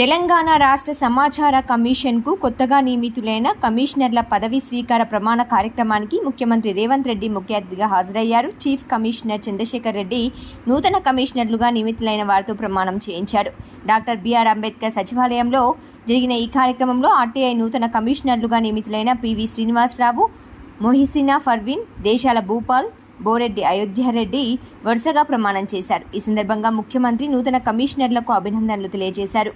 తెలంగాణ రాష్ట్ర సమాచార కమిషన్కు కొత్తగా నియమితులైన కమిషనర్ల పదవీ స్వీకార ప్రమాణ కార్యక్రమానికి ముఖ్యమంత్రి రేవంత్ రెడ్డి ముఖ్య అతిథిగా హాజరయ్యారు. చీఫ్ కమిషనర్ చంద్రశేఖర్ రెడ్డి నూతన కమిషనర్లుగా నియమితులైన వారితో ప్రమాణం చేయించారు. డాక్టర్ బిఆర్ అంబేద్కర్ సచివాలయంలో జరిగిన ఈ కార్యక్రమంలో ఆర్టీఐ నూతన కమిషనర్లుగా నియమితులైన పివి శ్రీనివాసరావు మొహిసినా ఫర్వీన్ దేశాల భూపాల్ బోరెడ్డి అయోధ్యారెడ్డి వరుసగా ప్రమాణం చేశారు. ఈ సందర్భంగా ముఖ్యమంత్రి నూతన కమిషనర్లకు అభినందనలు తెలియజేశారు.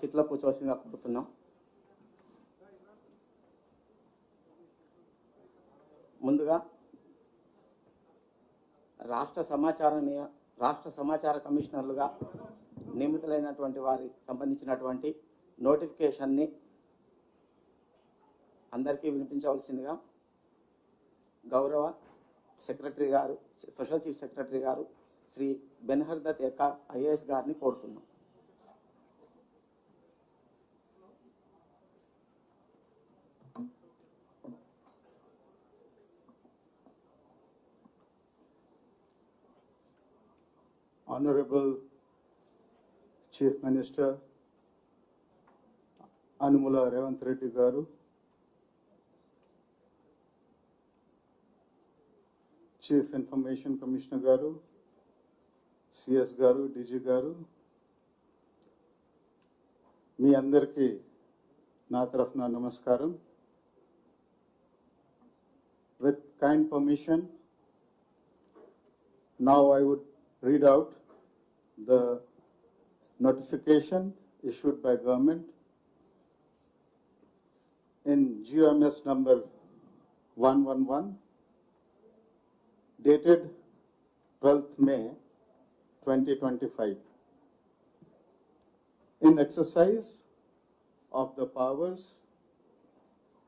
సీట్లో కూర్చోవలసిందిగా కోరుతున్నాం ముందుగా రాష్ట్ర సమాచార రాష్ట్ర సమాచార కమిషనర్లుగా నియమితులైనటువంటి వారి సంబంధించినటువంటి నోటిఫికేషన్ని అందరికీ వినిపించవలసిందిగా గౌరవ సెక్రటరీ గారు స్పెషల్ చీఫ్ సెక్రటరీ గారు శ్రీ బెన్హర్దత్ ఎక్క ఐఏఎస్ గారిని కోరుతున్నాం. Honorable Chief Minister Anumula Revanth Reddy Garu, Chief Information Commissioner Garu, CS గారు డీజీ గారు మీ అందరికీ నా తరఫున నమస్కారం with kind permission Now I would read out the notification issued by government in GMS number 111 dated 12th May 2025. In exercise of the powers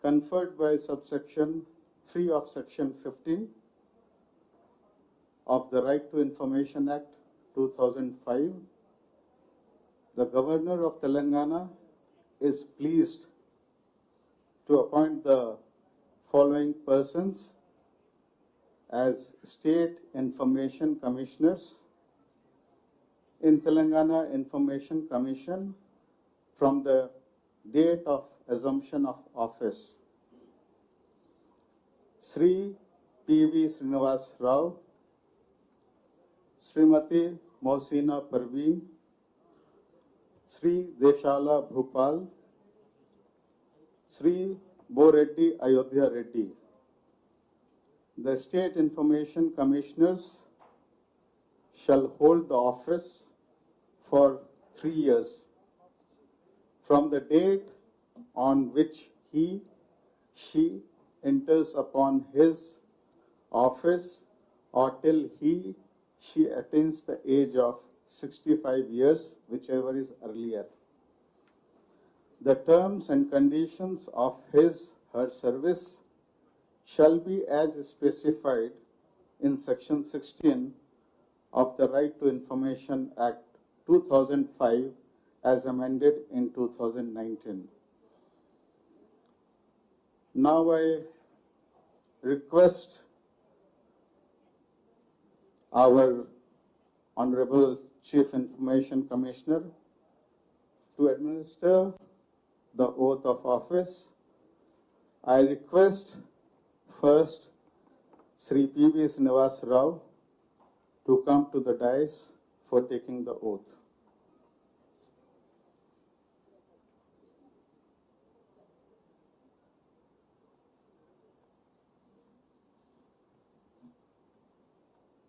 conferred by subsection 3 of section 15 of the Right to Information Act 2005, the Governor of Telangana is pleased to appoint the following persons as State Information Commissioners in Telangana Information Commission from the date of assumption of office. Sri P.V. Srinivas Rao, Srimati Mohsina Parveen, Sri Deshala Bhupal, Sri Boreddy Ayodhya Reddy. The State Information Commissioners shall hold the office for three years from the date on which he, she enters upon his office or till he, she attains the age of 65 years, whichever is earlier. The terms and conditions of his, her service shall be as specified in section 16 of the Right to Information Act 2005 as amended in 2019. Now I request our Honorable Chief Information Commissioner to administer the oath of office. I request first Sri P.V. Srinivas Rao to come to the dais for taking the oath.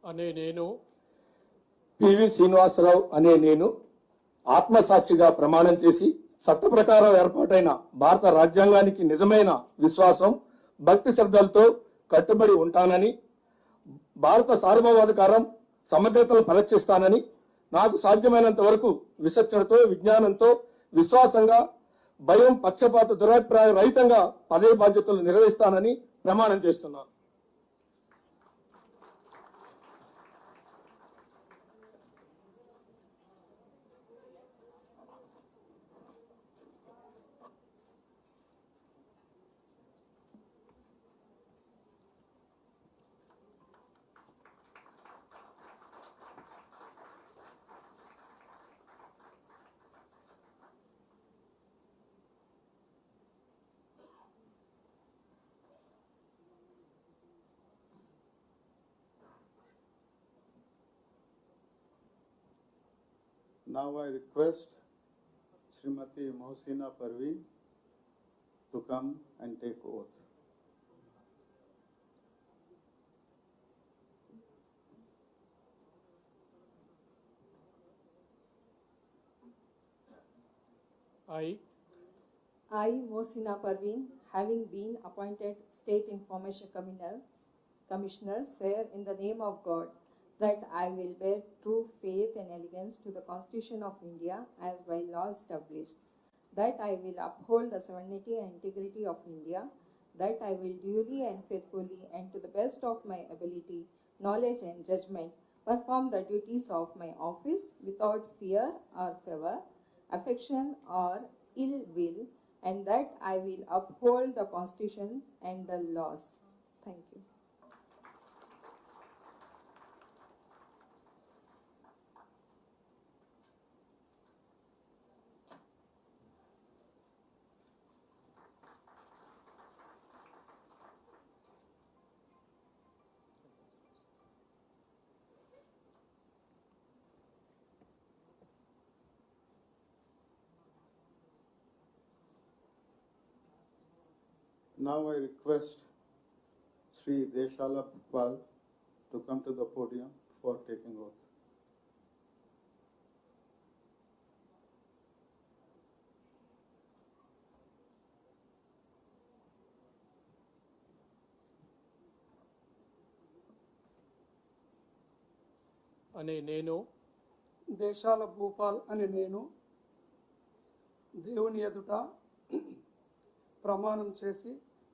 అనే నేను. PV Srinivasarao అనే నేను ఆత్మసాక్షిగా ప్రమాణం చేసి చట్ట ప్రకారం ఏర్పాటైన భారత రాజ్యాంగానికి నిజమైన విశ్వాసం భక్తి శ్రద్ధలతో కట్టుబడి ఉంటానని భారత సార్వభౌమాధికారం సమగ్రతను పరీక్షిస్తానని నాకు సాధ్యమైనంత వరకు విచక్షణతో విజ్ఞానంతో విశ్వాసంగా భయం పక్షపాత దురాభిప్రాయ రహితంగా పదవి బాధ్యతలు నిర్వహిస్తానని ప్రమాణం చేస్తున్నాను. Now I request Srimati Mohsina Parveen to come and take oath. I. I, Mohsina Parveen, having been appointed State Information Commissioner, Commissioner, swear in the name of God that I will bear true faith and allegiance to the Constitution of India as by law established, that I will uphold the sovereignty and integrity of India, that I will duly and faithfully and to the best of my ability, knowledge and judgment perform the duties of my office without fear or favor, affection or ill will, and that I will uphold the Constitution and the laws. Thank you. Now I request Sri Deshala Bhupal to come to the podium for taking oath. అనే నేను దేశాల భూపాల్ అని నేను దేవుని ఎదుట ప్రమాణం చేసి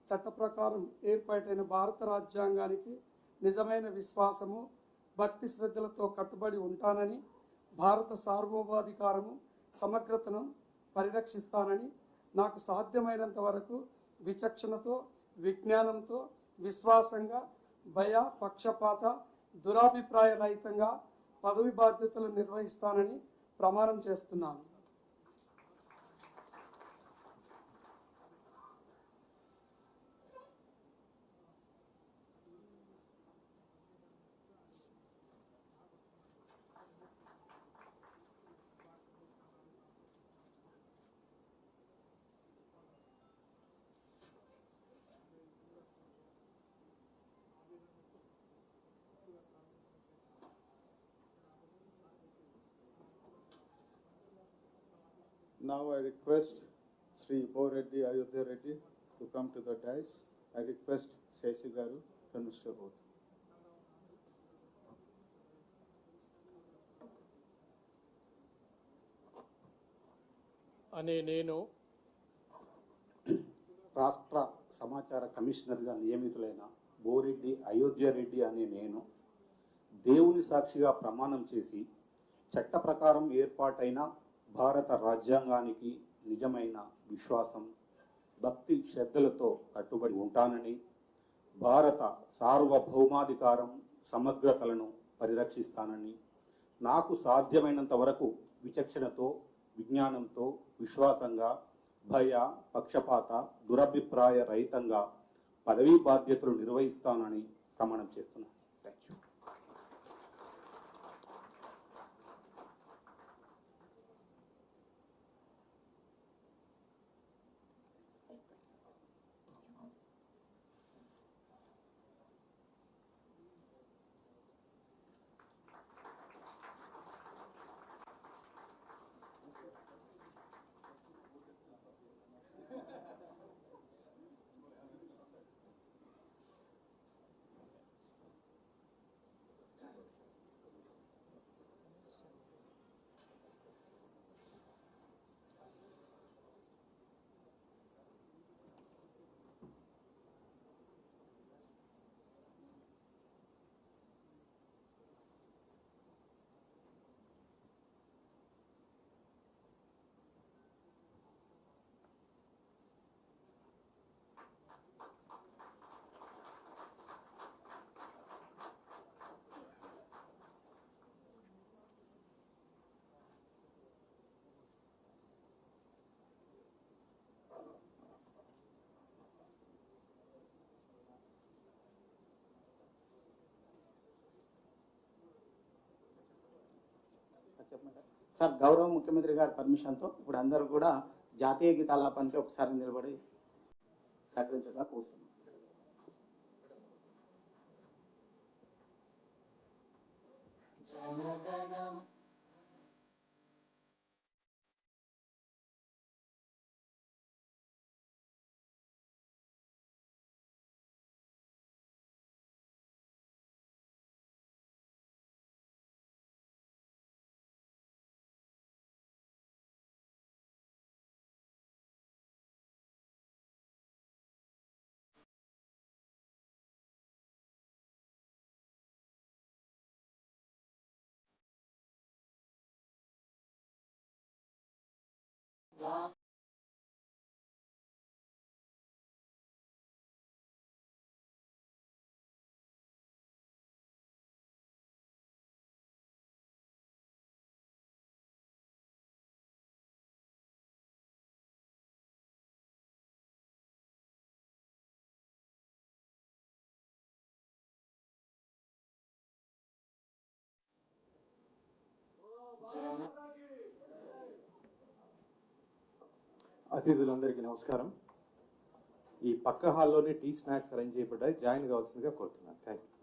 చట్ట ప్రకారం ఏర్పాటైన భారత రాజ్యాంగానికి నిజమైన విశ్వాసము భక్తి శ్రద్ధలతో కట్టుబడి ఉంటానని భారత సార్వభౌమాధికారము సమగ్రతను పరిరక్షిస్తానని నాకు సాధ్యమైనంత వరకు విచక్షణతో విజ్ఞానంతో విశ్వాసంగా భయ పక్షపాత దురాభిప్రాయ రహితంగా పదవి బాధ్యతలు నిర్వహిస్తానని ప్రమాణం చేస్తున్నాను. Now I request Sri Reddy Ayodhya Reddy to come to the dais. I request Sesi Garu to administer oath. అనే నేను రాష్ట్ర సమాచార కమిషనర్గా నియమితులైన బోరెడ్డి అయోధ్య రెడ్డి అనే నేను దేవుని సాక్షిగా ప్రమాణం చేసి చట్ట ప్రకారం ఏర్పాటైన భారత రాజ్యాంగానికి నిజమైన విశ్వాసం భక్తి శ్రద్ధలతో కట్టుబడి ఉంటానని భారత సార్వభౌమాధికారం సమగ్రతలను పరిరక్షిస్తానని నాకు సాధ్యమైనంత వరకు విచక్షణతో విజ్ఞానంతో విశ్వాసంగా భయ పక్షపాత దురభిప్రాయ రహితంగా పదవీ బాధ్యతలు నిర్వహిస్తానని ప్రమాణం చేస్తున్నాను థ్యాంక్ యూ సార్ గౌరవ ముఖ్యమంత్రి గారి పర్మిషన్తో ఇప్పుడు అందరూ కూడా జాతీయ గీతాలాపానికి ఒకసారి నిలబడి love Jennifer. అతిథులందరికీ నమస్కారం. ఈ పక్క హాల్లోనే టీ స్నాక్స్ అరేంజ్ చేయబడ్డాయి. జాయిన్ కావాల్సిందిగా కోరుతున్నాను. థ్యాంక్ యూ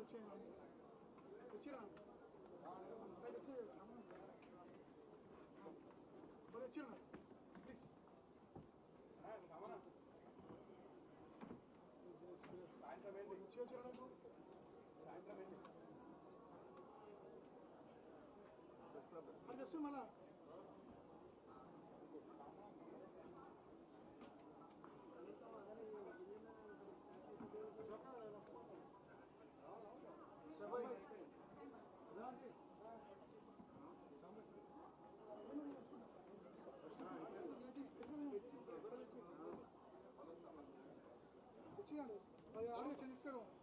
నేను అడుగుతాను 違うんです。あれがチェリスケロン。